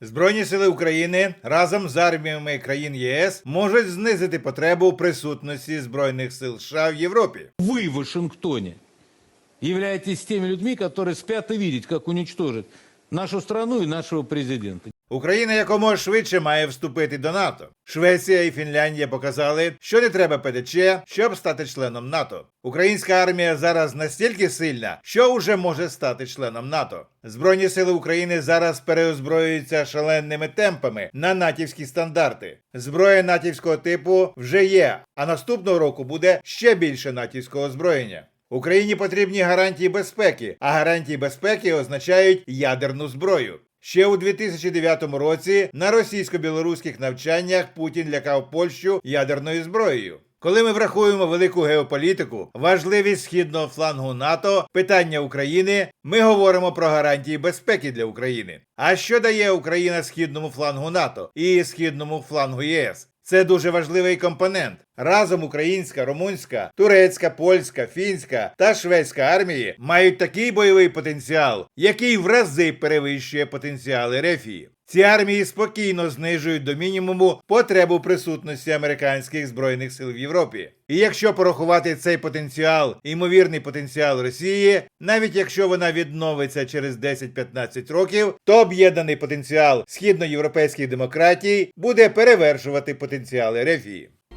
Збройні сили України разом з арміями країн ЄС можуть знизити потребу присутності збройних сил США в Європі. Ви в Вашингтоні являєтесь тими людьми, которые спят и видят, как уничтожить нашу страну і нашого президента. Україна якомога швидше має вступити до НАТО. Швеція і Фінляндія показали, що не треба ПДЧ, щоб стати членом НАТО. Українська армія зараз настільки сильна, що вже може стати членом НАТО. Збройні сили України зараз переозброюються шаленими темпами на натівські стандарти. Зброя натівського типу вже є, а наступного року буде ще більше натівського озброєння. Україні потрібні гарантії безпеки, а гарантії безпеки означають ядерну зброю. Ще у 2009 році на російсько-білоруських навчаннях Путін лякав Польщу ядерною зброєю. Коли ми врахуємо велику геополітику, важливість східного флангу НАТО, питання України, ми говоримо про гарантії безпеки для України. А що дає Україна східному флангу НАТО і східному флангу ЄС? Це дуже важливий компонент. Разом українська, румунська, турецька, польська, фінська та шведська армії мають такий бойовий потенціал, який в рази перевищує потенціали Рефії. Ці армії спокійно знижують до мінімуму потребу присутності американських збройних сил в Європі. І якщо порахувати цей потенціал, ймовірний потенціал Росії, навіть якщо вона відновиться через 10-15 років, то об'єднаний потенціал східноєвропейських демократій буде перевершувати потенціали Рефії.